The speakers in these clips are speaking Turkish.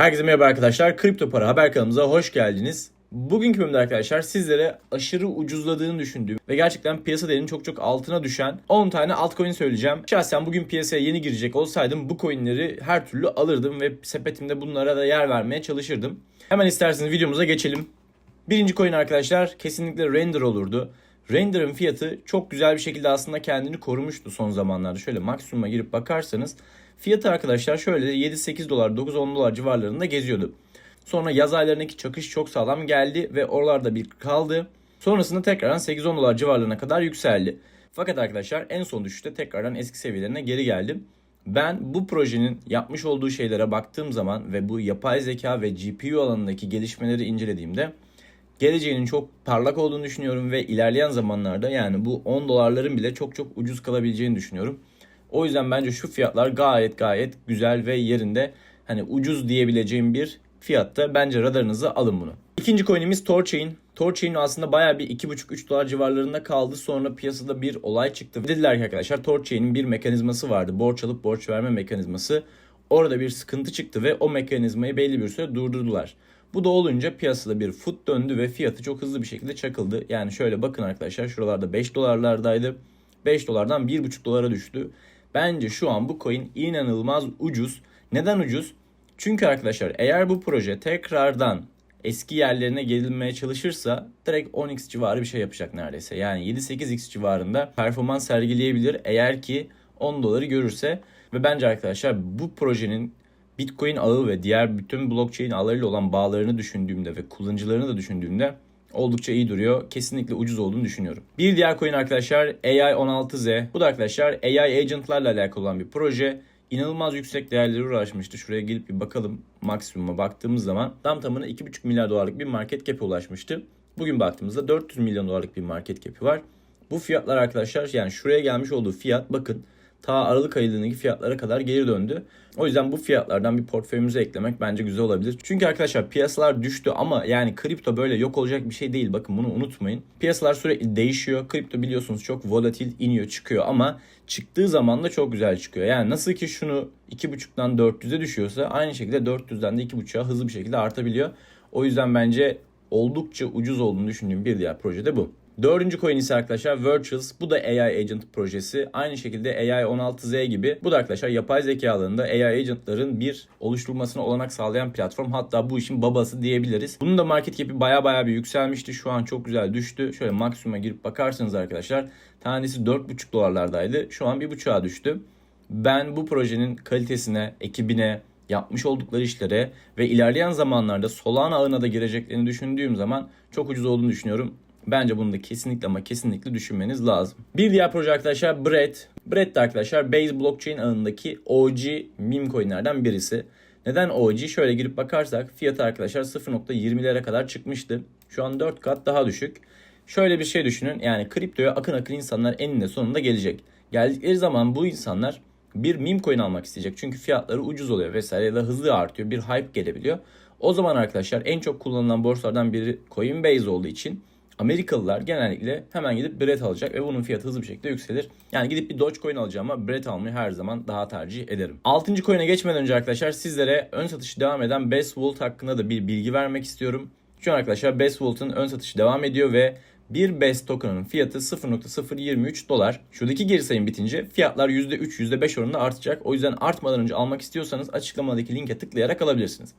Herkese merhaba arkadaşlar. Kripto Para Haber kanalımıza hoş geldiniz. Bugünkü bölümde arkadaşlar sizlere aşırı ucuzladığını düşündüğüm ve gerçekten piyasa değerinin çok çok altına düşen 10 tane altcoin söyleyeceğim. Şahsen bugün piyasaya yeni girecek olsaydım bu coinleri her türlü alırdım ve sepetimde bunlara da yer vermeye çalışırdım. Hemen isterseniz videomuza geçelim. Birinci coin arkadaşlar kesinlikle Render olurdu. Render'ın fiyatı çok güzel bir şekilde aslında kendini korumuştu son zamanlarda. Şöyle maksimuma girip bakarsanız fiyatı arkadaşlar şöyle 7-8 dolar 9-10 dolar civarlarında geziyordu. Sonra yaz aylarındaki çakış çok sağlam geldi ve oralarda bir kaldı. Sonrasında tekrardan 8-10 dolar civarlarına kadar yükseldi. Fakat arkadaşlar en son düşüşte tekrardan eski seviyelerine geri geldi. Ben bu projenin yapmış olduğu şeylere baktığım zaman ve bu yapay zeka ve GPU alanındaki gelişmeleri incelediğimde geleceğinin çok parlak olduğunu düşünüyorum ve ilerleyen zamanlarda yani bu 10 dolarların bile çok çok ucuz kalabileceğini düşünüyorum. O yüzden bence şu fiyatlar gayet gayet güzel ve yerinde. Hani ucuz diyebileceğim bir fiyatta bence radarınıza alın bunu. İkinci coin'imiz Torchain. Torchain aslında bayağı bir 2,5-3 dolar civarlarında kaldı. Sonra piyasada bir olay çıktı. Dediler ki arkadaşlar Torchain'in bir mekanizması vardı. Borç alıp borç verme mekanizması. Orada bir sıkıntı çıktı ve o mekanizmayı belli bir süre durdurdular. Bu da olunca piyasada bir foot döndü ve fiyatı çok hızlı bir şekilde çakıldı. Yani şöyle bakın arkadaşlar şuralarda 5 dolarlardaydı. 5 dolardan 1,5 dolara düştü. Bence şu an bu coin inanılmaz ucuz. Neden ucuz? Çünkü arkadaşlar eğer bu proje tekrardan eski yerlerine gelinmeye çalışırsa direkt 10x civarı bir şey yapacak neredeyse. Yani 7-8x civarında performans sergileyebilir eğer ki 10 doları görürse. Ve bence arkadaşlar bu projenin Bitcoin ağı ve diğer bütün blockchain ağlarıyla olan bağlarını düşündüğümde ve kullanıcılarını da düşündüğümde oldukça iyi duruyor. Kesinlikle ucuz olduğunu düşünüyorum. Bir diğer coin arkadaşlar AI16Z. Bu da arkadaşlar AI agentlarla alakalı olan bir proje. İnanılmaz yüksek değerlere ulaşmıştı. Şuraya gelip bir bakalım maksimuma baktığımız zaman tam tamına 2,5 milyar dolarlık bir market cap'e ulaşmıştı. Bugün baktığımızda 400 milyon dolarlık bir market cap'i var. Bu fiyatlar arkadaşlar yani şuraya gelmiş olduğu fiyat bakın ta Aralık ayındaki fiyatlara kadar geri döndü. O yüzden bu fiyatlardan bir portföyümüze eklemek bence güzel olabilir. Çünkü arkadaşlar piyasalar düştü ama yani kripto böyle yok olacak bir şey değil. Bakın bunu unutmayın. Piyasalar sürekli değişiyor. Kripto biliyorsunuz çok volatil iniyor çıkıyor ama çıktığı zaman da çok güzel çıkıyor. Yani nasıl ki şunu 2.5'dan 400'e düşüyorsa aynı şekilde 400'den de 2.5'a hızlı bir şekilde artabiliyor. O yüzden bence oldukça ucuz olduğunu düşündüğüm bir diğer proje de bu. Dördüncü coin ise arkadaşlar Virtuals. Bu da AI Agent projesi. Aynı şekilde AI 16Z gibi. Bu da arkadaşlar yapay zeka alanında AI Agent'ların bir oluşturulmasına olanak sağlayan platform. Hatta bu işin babası diyebiliriz. Bunun da market cap'i baya baya bir yükselmişti. Şu an çok güzel düştü. Şöyle maksimuma girip bakarsanız arkadaşlar tanesi 4,5 dolarlardaydı. Şu an 1,5'a düştü. Ben bu projenin kalitesine, ekibine, yapmış oldukları işlere ve ilerleyen zamanlarda Solana ağına da gireceklerini düşündüğüm zaman çok ucuz olduğunu düşünüyorum. Bence bunu da kesinlikle ama kesinlikle düşünmeniz lazım. Bir diğer proje arkadaşlar Bread. Bread de arkadaşlar Base Blockchain ağındaki OG meme coinlerden birisi. Neden OG? Şöyle girip bakarsak fiyatı arkadaşlar 0.20'lere kadar çıkmıştı. Şu an 4 kat daha düşük. Şöyle bir şey düşünün. Yani kriptoya akın akın insanlar eninde sonunda gelecek. Geldikleri zaman bu insanlar bir meme coin almak isteyecek. Çünkü fiyatları ucuz oluyor vesaire ya da hızlı artıyor. Bir hype gelebiliyor. O zaman arkadaşlar en çok kullanılan borsalardan biri Coinbase olduğu için Amerikalılar genellikle hemen gidip Bread alacak ve bunun fiyatı hızlı bir şekilde yükselir. Yani gidip bir Dogecoin alacağım ama Bread almayı her zaman daha tercih ederim. Altıncı coin'e geçmeden önce arkadaşlar sizlere ön satışı devam eden Best Vault hakkında da bir bilgi vermek istiyorum. Şu an arkadaşlar Best Vault'un ön satışı devam ediyor ve bir BEST token'ın fiyatı 0.023 dolar. Şuradaki geri sayım bitince fiyatlar %3, %5 oranında artacak. O yüzden artmadan önce almak istiyorsanız açıklamadaki linke tıklayarak alabilirsiniz.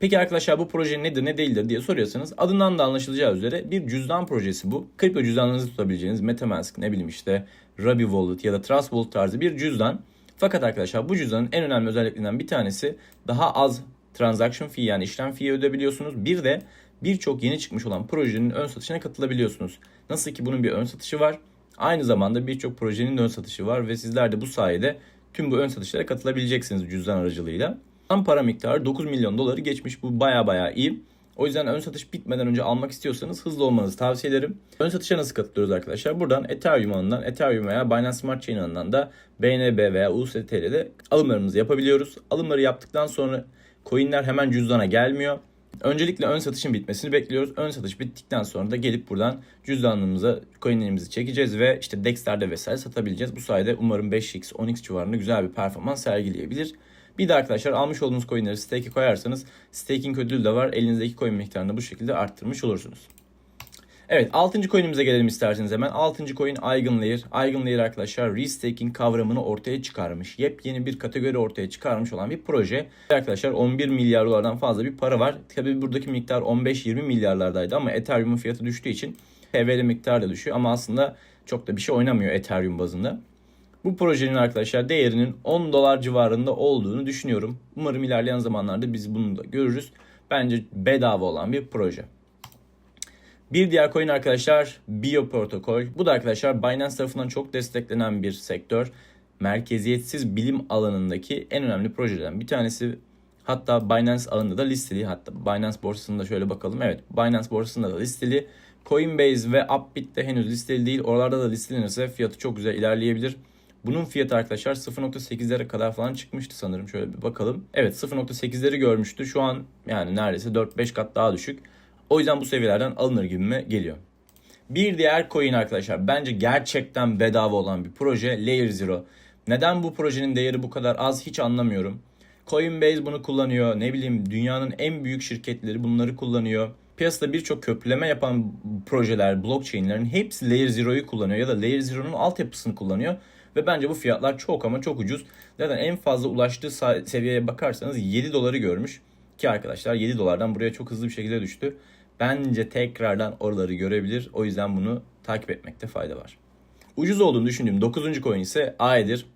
Peki arkadaşlar bu proje nedir ne değildir diye soruyorsanız adından da anlaşılacağı üzere bir cüzdan projesi bu. Kripto cüzdanınızı tutabileceğiniz Metamask ne bileyim işte Ruby Wallet ya da Trust Wallet tarzı bir cüzdan. Fakat arkadaşlar bu cüzdanın en önemli özelliklerinden bir tanesi daha az transaction fee yani işlem fee ödebiliyorsunuz. Bir de birçok yeni çıkmış olan projenin ön satışına katılabiliyorsunuz. Nasıl ki bunun bir ön satışı var. Aynı zamanda birçok projenin ön satışı var ve sizler de bu sayede tüm bu ön satışlara katılabileceksiniz cüzdan aracılığıyla. Tam para miktarı 9 milyon doları geçmiş. Bu baya baya iyi. O yüzden ön satış bitmeden önce almak istiyorsanız hızlı olmanızı tavsiye ederim. Ön satışa nasıl katılıyoruz arkadaşlar? Buradan Ethereum ağından, Ethereum veya Binance Smart Chain ağından da BNB veya USDT'de alımlarımızı yapabiliyoruz. Alımları yaptıktan sonra coinler hemen cüzdana gelmiyor. Öncelikle ön satışın bitmesini bekliyoruz. Ön satış bittikten sonra da gelip buradan cüzdanımıza coinlerimizi çekeceğiz ve işte DEX'lerde vesaire satabileceğiz. Bu sayede umarım 5x, 10x civarında güzel bir performans sergileyebilir. Bir de arkadaşlar almış olduğunuz coinleri stake'e koyarsanız staking ödülü de var. Elinizdeki coin miktarını bu şekilde arttırmış olursunuz. Evet 6. coin'imize gelelim isterseniz hemen. 6. coin Eigenlayer. Eigenlayer arkadaşlar restaking kavramını ortaya çıkarmış. Yepyeni bir kategori ortaya çıkarmış olan bir proje. Arkadaşlar 11 milyar dolardan fazla bir para var. Tabii buradaki miktar 15-20 milyarlardaydı ama Ethereum'un fiyatı düştüğü için TV'li miktar da düşüyor. Ama aslında çok da bir şey oynamıyor Ethereum bazında. Bu projenin arkadaşlar değerinin 10 dolar civarında olduğunu düşünüyorum. Umarım ilerleyen zamanlarda biz bunu da görürüz. Bence bedava olan bir proje. Bir diğer coin arkadaşlar Bio Protokol. Bu da arkadaşlar Binance tarafından çok desteklenen bir sektör. Merkeziyetsiz bilim alanındaki en önemli projelerden bir tanesi. Hatta Binance alanında da listeli. Hatta Binance borsasında şöyle bakalım. Evet Binance borsasında da listeli. Coinbase ve Upbit'te henüz listeli değil. Oralarda da listelenirse fiyatı çok güzel ilerleyebilir. Bunun fiyatı arkadaşlar 0.8'lere kadar falan çıkmıştı sanırım. Şöyle bir bakalım. Evet 0.8'leri görmüştü. Şu an yani neredeyse 4-5 kat daha düşük. O yüzden bu seviyelerden alınır gibime geliyor. Bir diğer coin arkadaşlar bence gerçekten bedava olan bir proje Layer Zero. Neden bu projenin değeri bu kadar az hiç anlamıyorum. Coinbase bunu kullanıyor. Ne bileyim dünyanın en büyük şirketleri bunları kullanıyor. Piyasada birçok köprüleme yapan projeler, blockchain'lerin hepsi Layer Zero'yu kullanıyor ya da Layer Zero'nun altyapısını kullanıyor. Ve bence bu fiyatlar çok ama çok ucuz. Zaten en fazla ulaştığı seviyeye bakarsanız 7 doları görmüş. Ki arkadaşlar 7 dolardan buraya çok hızlı bir şekilde düştü. Bence tekrardan oraları görebilir. O yüzden bunu takip etmekte fayda var. Ucuz olduğunu düşündüğüm 9. coin ise. AI'dir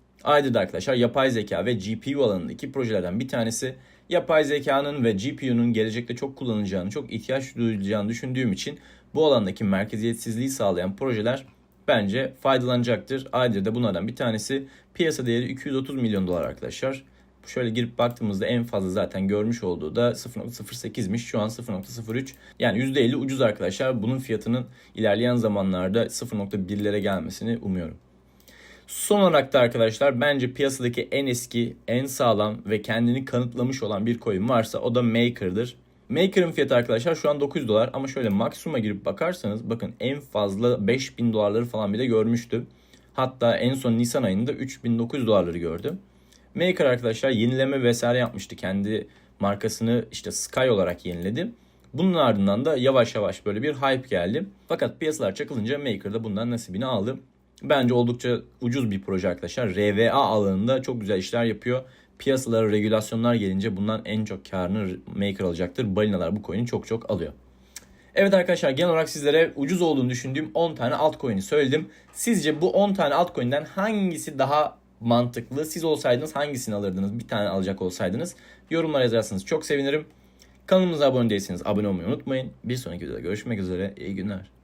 de arkadaşlar yapay zeka ve GPU alanındaki projelerden bir tanesi. Yapay zekanın ve GPU'nun gelecekte çok kullanılacağını, çok ihtiyaç duyulacağını düşündüğüm için bu alandaki merkeziyetsizliği sağlayan projeler bence faydalanacaktır. AI'dir de bunlardan bir tanesi. Piyasa değeri 230 milyon dolar arkadaşlar. Şöyle girip baktığımızda en fazla zaten görmüş olduğu da 0.08'miş. Şu an 0.03. Yani %50 ucuz arkadaşlar. Bunun fiyatının ilerleyen zamanlarda 0.1'lere gelmesini umuyorum. Son olarak da arkadaşlar bence piyasadaki en eski, en sağlam ve kendini kanıtlamış olan bir coin varsa o da Maker'dır. Maker'ın fiyatı arkadaşlar şu an 900 dolar ama şöyle maksimuma girip bakarsanız bakın en fazla 5000 dolarları falan bile görmüştü. Hatta en son Nisan ayında 3900 dolarları gördü. Maker arkadaşlar yenileme vesaire yapmıştı. Kendi markasını işte Sky olarak yeniledi. Bunun ardından da yavaş yavaş böyle bir hype geldi. Fakat piyasalar çakılınca Maker da bundan nasibini aldı. Bence oldukça ucuz bir proje arkadaşlar. RVA alanında çok güzel işler yapıyor. Piyasalara regülasyonlar gelince bundan en çok karını Maker alacaktır. Balinalar bu coin'i çok çok alıyor. Evet arkadaşlar genel olarak sizlere ucuz olduğunu düşündüğüm 10 tane altcoin'i söyledim. Sizce bu 10 tane altcoin'den hangisi daha mantıklı? Siz olsaydınız hangisini alırdınız? Bir tane alacak olsaydınız yorumlara yazarsanız çok sevinirim. Kanalımıza abone değilseniz abone olmayı unutmayın. Bir sonraki videoda görüşmek üzere. İyi günler.